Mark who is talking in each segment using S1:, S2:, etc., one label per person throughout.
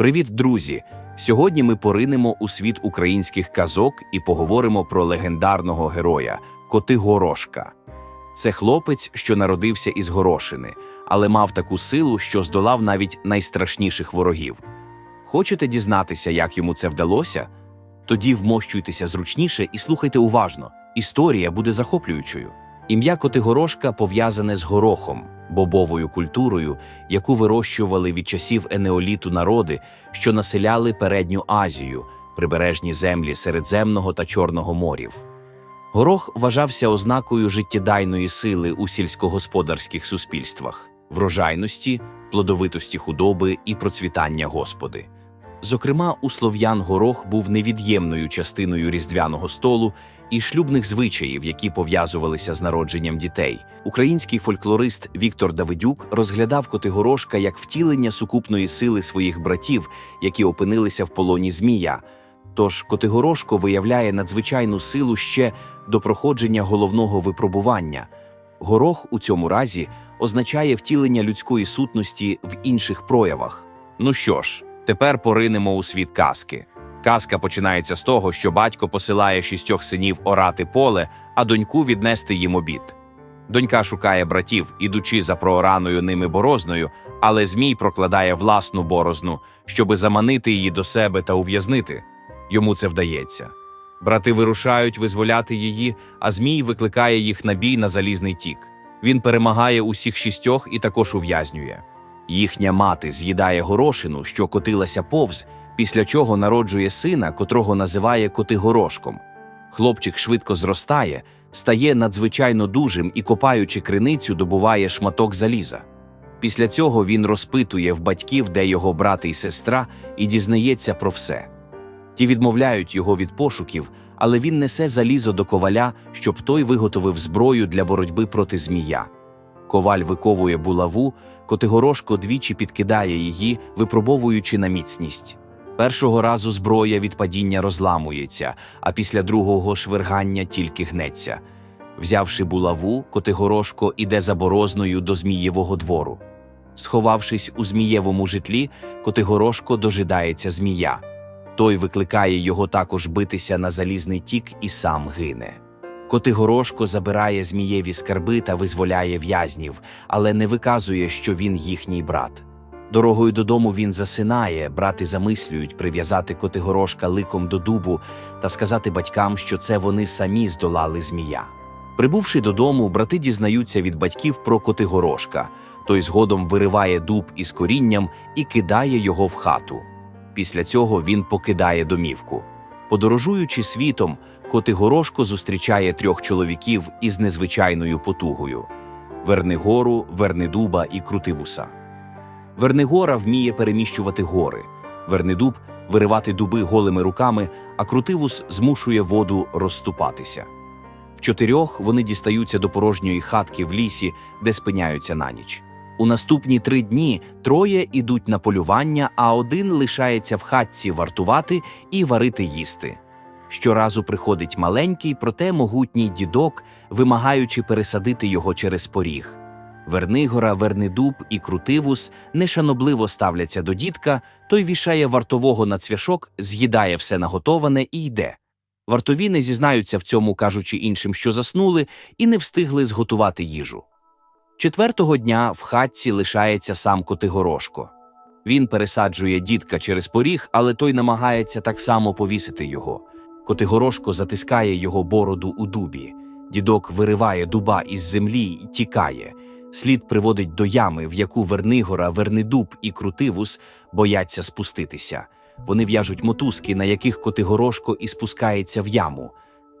S1: Привіт, друзі! Сьогодні ми поринемо у світ українських казок і поговоримо про легендарного героя Котигорошка. Це хлопець, що народився із горошини, але мав таку силу, що здолав навіть найстрашніших ворогів. Хочете дізнатися, як йому це вдалося? Тоді вмощуйтеся зручніше і слухайте уважно. Історія буде захоплюючою. Ім'я Котигорошка пов'язане з горохом, бобовою культурою, яку вирощували від часів енеоліту народи, що населяли передню Азію, прибережні землі Середземного та Чорного морів. Горох вважався ознакою життєдайної сили у сільськогосподарських суспільствах, врожайності, плодовитості худоби і процвітання Господи. Зокрема, у слов'ян горох був невід'ємною частиною різдвяного столу і шлюбних звичаїв, які пов'язувалися з народженням дітей. Український фольклорист Віктор Давидюк розглядав Котигорошка як втілення сукупної сили своїх братів, які опинилися в полоні Змія. Тож Котигорошко виявляє надзвичайну силу ще до проходження головного випробування. Горох у цьому разі означає втілення людської сутності в інших проявах. Ну що ж, тепер поринемо у світ казки. Казка починається з того, що батько посилає шістьох синів орати поле, а доньку віднести їм обід. Донька шукає братів, ідучи за проораною ними борозною, але Змій прокладає власну борозну, щоби заманити її до себе та ув'язнити. Йому це вдається. Брати вирушають визволяти її, а Змій викликає їх на бій на залізний тік. Він перемагає усіх шістьох і також ув'язнює. Їхня мати з'їдає горошину, що котилася повз, після чого народжує сина, котрого називає Котигорошком. Хлопчик швидко зростає, стає надзвичайно дужим і, копаючи криницю, добуває шматок заліза. Після цього він розпитує в батьків, де його брати і сестра, і дізнається про все. Ті відмовляють його від пошуків, але він несе залізо до коваля, щоб той виготовив зброю для боротьби проти змія. Коваль виковує булаву, Котигорошко двічі підкидає її, випробовуючи на міцність. Першого разу зброя від падіння розламується, а після другого швиргання тільки гнеться. Взявши булаву, Котигорошко іде за борозною до Змієвого двору. Сховавшись у змієвому житлі, Котигорошко дожидається змія. Той викликає його також битися на залізний тік і сам гине. Котигорошко забирає змієві скарби та визволяє в'язнів, але не виказує, що він їхній брат. Дорогою додому він засинає, брати замислюють прив'язати Котигорошка ликом до дубу та сказати батькам, що це вони самі здолали змія. Прибувши додому, брати дізнаються від батьків про Котигорошка. Той згодом вириває дуб із корінням і кидає його в хату. Після цього він покидає домівку. Подорожуючи світом, Котигорошко зустрічає трьох чоловіків із незвичайною потугою: Вернигору, Вернидуба і Крутивуса. Вернигора вміє переміщувати гори, Вернидуб виривати дуби голими руками, а Крутивус змушує воду розступатися. В чотирьох вони дістаються до порожньої хатки в лісі, де спиняються на ніч. У наступні три дні троє ідуть на полювання, а один лишається в хатці вартувати і варити їсти. Щоразу приходить маленький, проте могутній дідок, вимагаючи пересадити його через поріг. Вернигора, Вернидуб і Крутивус нешанобливо ставляться до дідка, той вішає вартового на цвяшок, з'їдає все наготоване і йде. Вартові не зізнаються в цьому, кажучи іншим, що заснули, і не встигли зготувати їжу. Четвертого дня в хатці лишається сам Котигорошко. Він пересаджує дідка через поріг, але той намагається так само повісити його. Котигорошко затискає його бороду у дубі. Дідок вириває дуба із землі і тікає. Слід приводить до ями, в яку Вернигора, Вернидуб і Крутивус бояться спуститися. Вони в'яжуть мотузки, на яких Котигорошко і спускається в яму.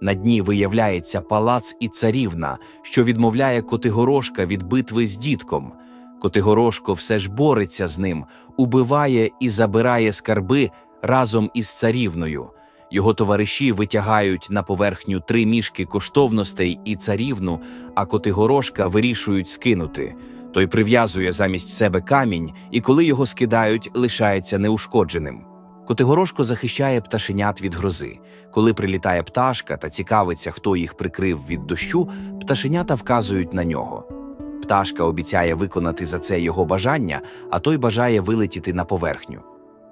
S1: На дні виявляється палац і царівна, що відмовляє Котигорошка від битви з дідком. Котигорошко все ж бореться з ним, убиває і забирає скарби разом із царівною. Його товариші витягають на поверхню три мішки коштовностей і царівну, а Котигорошка вирішують скинути. Той прив'язує замість себе камінь, і коли його скидають, лишається неушкодженим. Котигорошко захищає пташенят від грози. Коли прилітає пташка та цікавиться, хто їх прикрив від дощу, пташенята вказують на нього. Пташка обіцяє виконати за це його бажання, а той бажає вилетіти на поверхню.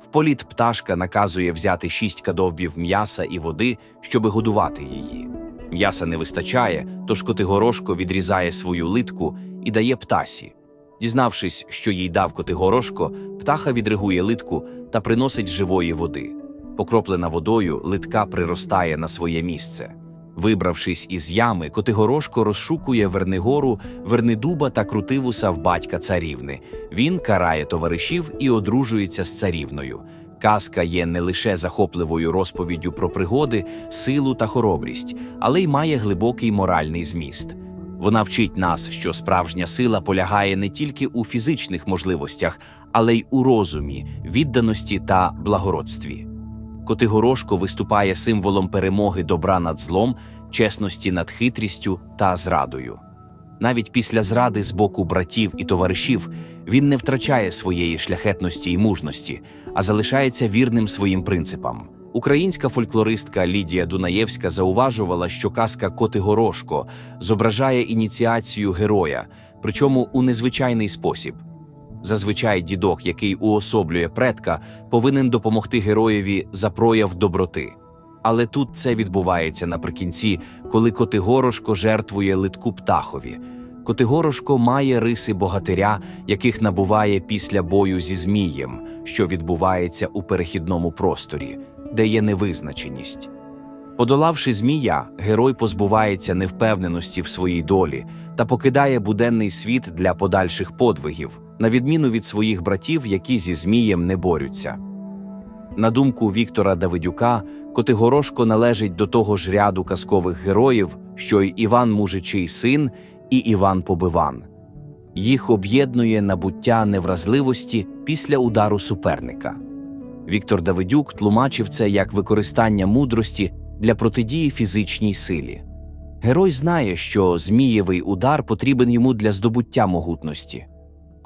S1: В політ пташка наказує взяти шість кадовбів м'яса і води, щоби годувати її. М'яса не вистачає, тож Котигорошко відрізає свою литку і дає птасі. Дізнавшись, що їй дав Котигорошко, птаха відригує литку та приносить живої води. Покроплена водою, литка приростає на своє місце. Вибравшись із ями, Котигорошко розшукує Вернигору, Вернидуба та Крутивуса в батька царівни. Він карає товаришів і одружується з царівною. Казка є не лише захопливою розповіддю про пригоди, силу та хоробрість, але й має глибокий моральний зміст. Вона вчить нас, що справжня сила полягає не тільки у фізичних можливостях, але й у розумі, відданості та благородстві. Котигорошко виступає символом перемоги добра над злом, чесності над хитрістю та зрадою. Навіть після зради з боку братів і товаришів він не втрачає своєї шляхетності і мужності, а залишається вірним своїм принципам. Українська фольклористка Лідія Дунаєвська зауважувала, що казка Котигорошко зображає ініціацію героя, причому у незвичайний спосіб. Зазвичай дідок, який уособлює предка, повинен допомогти героєві за прояв доброти. Але тут це відбувається наприкінці, коли Котигорошко жертвує литку птахові. Котигорошко має риси богатиря, яких набуває після бою зі Змієм, що відбувається у перехідному просторі, де є невизначеність. Подолавши змія, герой позбувається невпевненості в своїй долі та покидає буденний світ для подальших подвигів, на відміну від своїх братів, які зі змієм не борються. На думку Віктора Давидюка, Котигорошко належить до того ж ряду казкових героїв, що й Іван Мужичий син і Іван Побиван. Їх об'єднує набуття невразливості після удару суперника. Віктор Давидюк тлумачив це як використання мудрості для протидії фізичній силі. Герой знає, що змієвий удар потрібен йому для здобуття могутності.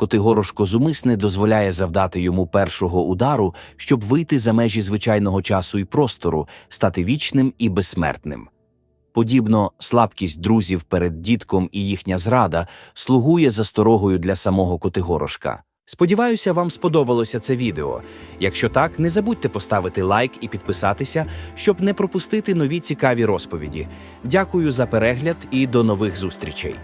S1: Котигорошко зумисне дозволяє завдати йому першого удару, щоб вийти за межі звичайного часу і простору, стати вічним і безсмертним. Подібно, слабкість друзів перед дітком і їхня зрада слугує засторогою для самого Котигорошка. Сподіваюся, вам сподобалося це відео. Якщо так, не забудьте поставити лайк і підписатися, щоб не пропустити нові цікаві розповіді. Дякую за перегляд і до нових зустрічей.